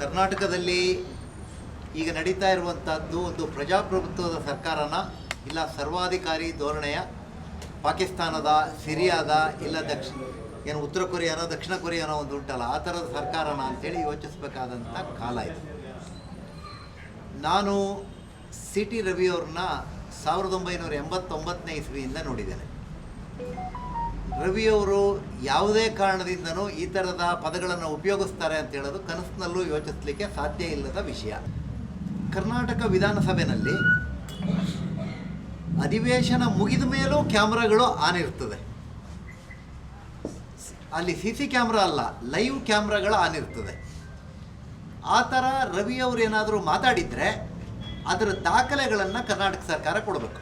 ಕರ್ನಾಟಕದಲ್ಲಿ ಈಗ ನಡೀತಾ ಇರುವಂಥದ್ದು ಒಂದು ಪ್ರಜಾಪ್ರಭುತ್ವದ ಸರ್ಕಾರನ ಇಲ್ಲ ಸರ್ವಾಧಿಕಾರಿ ಧೋರಣೆಯ ಪಾಕಿಸ್ತಾನದ, ಸಿರಿಯಾದ ಇಲ್ಲ ದಕ್ಷಿಣ ಏನು ಉತ್ತರ ಕೊರಿಯಾನೋ, ದಕ್ಷಿಣ ಕೊರಿಯಾನೋ ಒಂದು ಉಂಟಲ್ಲ, ಆ ಥರದ ಸರ್ಕಾರನ ಅಂತೇಳಿ ಯೋಚಿಸಬೇಕಾದಂಥ ಕಾಲ ಇದು. ನಾನು ಸಿ ಟಿ ರವಿಯವ್ರನ್ನ ಸಾವಿರದ ಒಂಬೈನೂರ ಎಂಬತ್ತೊಂಬತ್ತನೇ ಇಸ್ವಿಯಿಂದ ನೋಡಿದ್ದೇನೆ. ರವಿಯವರು ಯಾವುದೇ ಕಾರಣದಿಂದನೂ ಈ ಥರದ ಪದಗಳನ್ನು ಉಪಯೋಗಿಸ್ತಾರೆ ಅಂತ ಹೇಳೋದು ಕನಸಿನಲ್ಲೂ ಯೋಚಿಸಲಿಕ್ಕೆ ಸಾಧ್ಯ ಇಲ್ಲದ ವಿಷಯ. ಕರ್ನಾಟಕ ವಿಧಾನಸಭೆಯಲ್ಲಿ ಅಧಿವೇಶನ ಮುಗಿದ ಮೇಲೂ ಕ್ಯಾಮ್ರಾಗಳು ಆನ್ ಇರ್ತದೆ. ಅಲ್ಲಿ ಸಿ ಸಿ ಕ್ಯಾಮ್ರಾ ಅಲ್ಲ, ಲೈವ್ ಕ್ಯಾಮ್ರಾಗಳು ಆನ್ ಇರ್ತದೆ. ಆ ಥರ ರವಿಯವರು ಏನಾದರೂ ಮಾತಾಡಿದರೆ ಅದರ ದಾಖಲೆಗಳನ್ನು ಕರ್ನಾಟಕ ಸರ್ಕಾರ ಕೊಡಬೇಕು.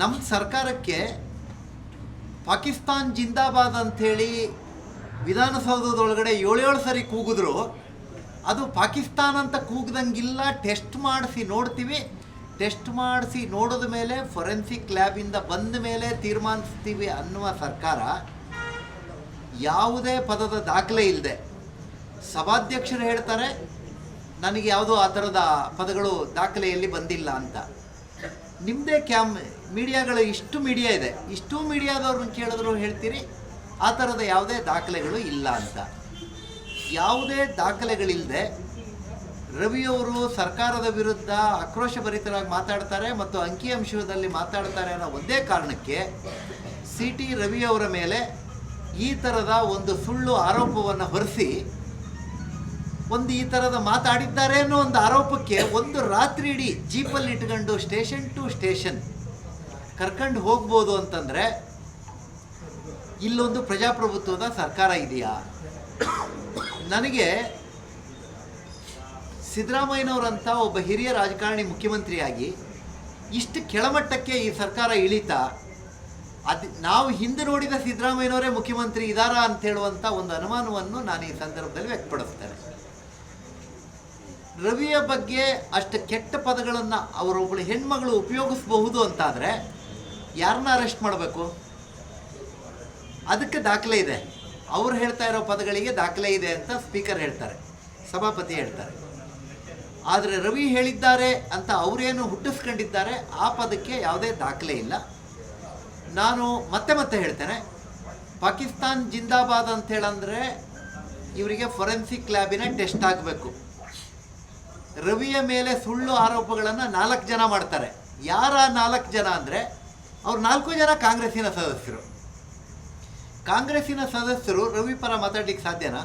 ನಮ್ಮ ಸರ್ಕಾರಕ್ಕೆ ಪಾಕಿಸ್ತಾನ್ ಜಿಂದಾಬಾದ್ ಅಂಥೇಳಿ ವಿಧಾನಸೌಧದೊಳಗಡೆ ಏಳೇಳು ಸರಿ ಕೂಗಿದ್ರು. ಅದು ಪಾಕಿಸ್ತಾನ ಅಂತ ಕೂಗ್ದಂಗಿಲ್ಲ. ಟೆಸ್ಟ್ ಮಾಡಿಸಿ ನೋಡ್ತೀವಿ. ಟೆಸ್ಟ್ ಮಾಡಿಸಿ ನೋಡಿದ ಮೇಲೆ ಫೊರೆನ್ಸಿಕ್ ಲ್ಯಾಬಿಂದ ಬಂದ ಮೇಲೆ ತೀರ್ಮಾನಿಸ್ತೀವಿ ಅನ್ನುವ ಸರ್ಕಾರ ಯಾವುದೇ ಪದದ ದಾಖಲೆ ಇಲ್ಲದೆ ಸಭಾಧ್ಯಕ್ಷರು ಹೇಳ್ತಾರೆ, ನನಗೆ ಯಾವುದೋ ಆ ಥರದ ಪದಗಳು ದಾಖಲೆಯಲ್ಲಿ ಬಂದಿಲ್ಲ ಅಂತ. ನಿಮ್ಮದೇ ಕ್ಯಾಮ್, ಮೀಡಿಯಾಗಳು ಇಷ್ಟು ಮೀಡಿಯಾ ಇದೆ. ಇಷ್ಟು ಮೀಡಿಯಾದವ್ರನ್ನ ಕೇಳಿದ್ರು ಹೇಳ್ತೀರಿ, ಆ ಥರದ ಯಾವುದೇ ದಾಖಲೆಗಳು ಇಲ್ಲ ಅಂತ. ಯಾವುದೇ ದಾಖಲೆಗಳಿಲ್ಲದೆ ರವಿಯವರು ಸರ್ಕಾರದ ವಿರುದ್ಧ ಆಕ್ರೋಶಭರಿತರಾಗಿ ಮಾತಾಡ್ತಾರೆ ಮತ್ತು ಅಂಕಿಅಂಶದಲ್ಲಿ ಮಾತಾಡ್ತಾರೆ ಅನ್ನೋ ಒಂದೇ ಕಾರಣಕ್ಕೆ ಸಿ ಟಿ ರವಿಯವರ ಮೇಲೆ ಈ ಥರದ ಒಂದು ಸುಳ್ಳು ಆರೋಪವನ್ನು ಹೊರಿಸಿ ಒಂದು ಈ ಥರದ ಮಾತಾಡಿದ್ದಾರೆ ಅನ್ನೋ ಒಂದು ಆರೋಪಕ್ಕೆ ಒಂದು ರಾತ್ರಿ ಇಡೀ ಜೀಪಲ್ಲಿ ಇಟ್ಕೊಂಡು ಸ್ಟೇಷನ್ ಟು ಸ್ಟೇಷನ್ ಕರ್ಕೊಂಡು ಹೋಗ್ಬೋದು ಅಂತಂದರೆ ಇಲ್ಲೊಂದು ಪ್ರಜಾಪ್ರಭುತ್ವದ ಸರ್ಕಾರ ಇದೆಯಾ? ನನಗೆ ಸಿದ್ದರಾಮಯ್ಯನವರಂಥ ಒಬ್ಬ ಹಿರಿಯ ರಾಜಕಾರಣಿ ಮುಖ್ಯಮಂತ್ರಿಯಾಗಿ ಇಷ್ಟು ಕೆಳಮಟ್ಟಕ್ಕೆ ಈ ಸರ್ಕಾರ ಇಳಿತಾ, ಅದು ನಾವು ಹಿಂದೆ ನೋಡಿದ ಸಿದ್ದರಾಮಯ್ಯನವರೇ ಮುಖ್ಯಮಂತ್ರಿ ಇದ್ದಾರಾ ಅಂತ ಹೇಳುವಂಥ ಒಂದು ಅನುಮಾನವನ್ನು ನಾನು ಈ ಸಂದರ್ಭದಲ್ಲಿ ವ್ಯಕ್ತಪಡಿಸ್ತೇನೆ. ರವಿಯ ಬಗ್ಗೆ ಅಷ್ಟು ಕೆಟ್ಟ ಪದಗಳನ್ನು ಅವರೊಬ್ಬಳು ಹೆಣ್ಮಗಳು ಉಪಯೋಗಿಸಬಹುದು ಅಂತಾದರೆ ಯಾರನ್ನ ಅರೆಸ್ಟ್ ಮಾಡಬೇಕು? ಅದಕ್ಕೆ ದಾಖಲೆ ಇದೆ. ಅವ್ರು ಹೇಳ್ತಾ ಇರೋ ಪದಗಳಿಗೆ ದಾಖಲೆ ಇದೆ ಅಂತ ಸ್ಪೀಕರ್ ಹೇಳ್ತಾರೆ. ಸಭಾಪತಿ ಹೇಳ್ತಾರೆ. ಆದರೆ ರವಿ ಹೇಳಿದ್ದಾರೆ ಅಂತ ಅವರೇನು ಹುಟ್ಟಿಸ್ಕೊಂಡಿದ್ದಾರೆ, ಆ ಪದಕ್ಕೆ ಯಾವುದೇ ದಾಖಲೆ ಇಲ್ಲ. ನಾನು ಮತ್ತೆ ಮತ್ತೆ ಹೇಳ್ತೇನೆ. ಪಾಕಿಸ್ತಾನ್ ಜಿಂದಾಬಾದ್ ಅಂತ ಹೇಳಂದ್ರೆ ಇವರಿಗೆ ಫೊರೆನ್ಸಿಕ್ ಲ್ಯಾಬಿನ ಟೆಸ್ಟ್ ಆಗಬೇಕು. ರವಿಯ ಮೇಲೆ ಸುಳ್ಳು ಆರೋಪಗಳನ್ನು ನಾಲ್ಕು ಜನ ಮಾಡ್ತಾರೆ. ಯಾರ ನಾಲ್ಕು ಜನ ಅಂದರೆ ಅವ್ರು ನಾಲ್ಕು ಜನ ಕಾಂಗ್ರೆಸ್ಸಿನ ಸದಸ್ಯರು. ಕಾಂಗ್ರೆಸ್ಸಿನ ಸದಸ್ಯರು ರವಿ ಪರ ಮಾತಾಡ್ಲಿಕ್ಕೆ ಸಾಧ್ಯನಾ?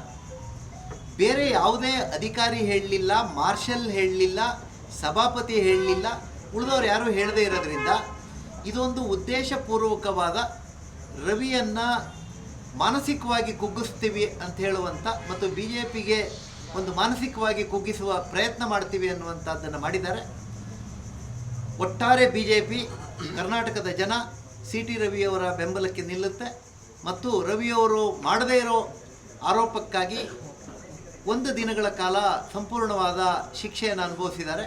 ಬೇರೆ ಯಾವುದೇ ಅಧಿಕಾರಿ ಹೇಳಲಿಲ್ಲ, ಮಾರ್ಷಲ್ ಹೇಳಲಿಲ್ಲ, ಸಭಾಪತಿ ಹೇಳಲಿಲ್ಲ, ಉಳಿದವ್ರು ಯಾರೂ ಹೇಳದೇ ಇರೋದ್ರಿಂದ ಇದೊಂದು ಉದ್ದೇಶಪೂರ್ವಕವಾದ ರವಿಯನ್ನು ಮಾನಸಿಕವಾಗಿ ಕುಗ್ಗಿಸ್ತೀವಿ ಅಂತ ಹೇಳುವಂಥ ಮತ್ತು ಬಿ ಜೆ ಪಿಗೆ ಒಂದು ಮಾನಸಿಕವಾಗಿ ಕುಗ್ಗಿಸುವ ಪ್ರಯತ್ನ ಮಾಡ್ತೀವಿ ಅನ್ನುವಂಥದ್ದನ್ನು ಮಾಡಿದ್ದಾರೆ. ಒಟ್ಟಾರೆ ಬಿ ಜೆ ಪಿ ಕರ್ನಾಟಕದ ಜನ, ಸಿ ಟಿ ರವಿಯವರ ಬೆಂಬಲಕ್ಕೆ ನಿಲ್ಲುತ್ತೆ. ಮತ್ತು ರವಿಯವರು ಮಾಡದೇ ಇರೋ ಆರೋಪಕ್ಕಾಗಿ ಒಂದು ದಿನಗಳ ಕಾಲ ಸಂಪೂರ್ಣವಾದ ಶಿಕ್ಷೆಯನ್ನು ಅನುಭವಿಸಿದ್ದಾರೆ.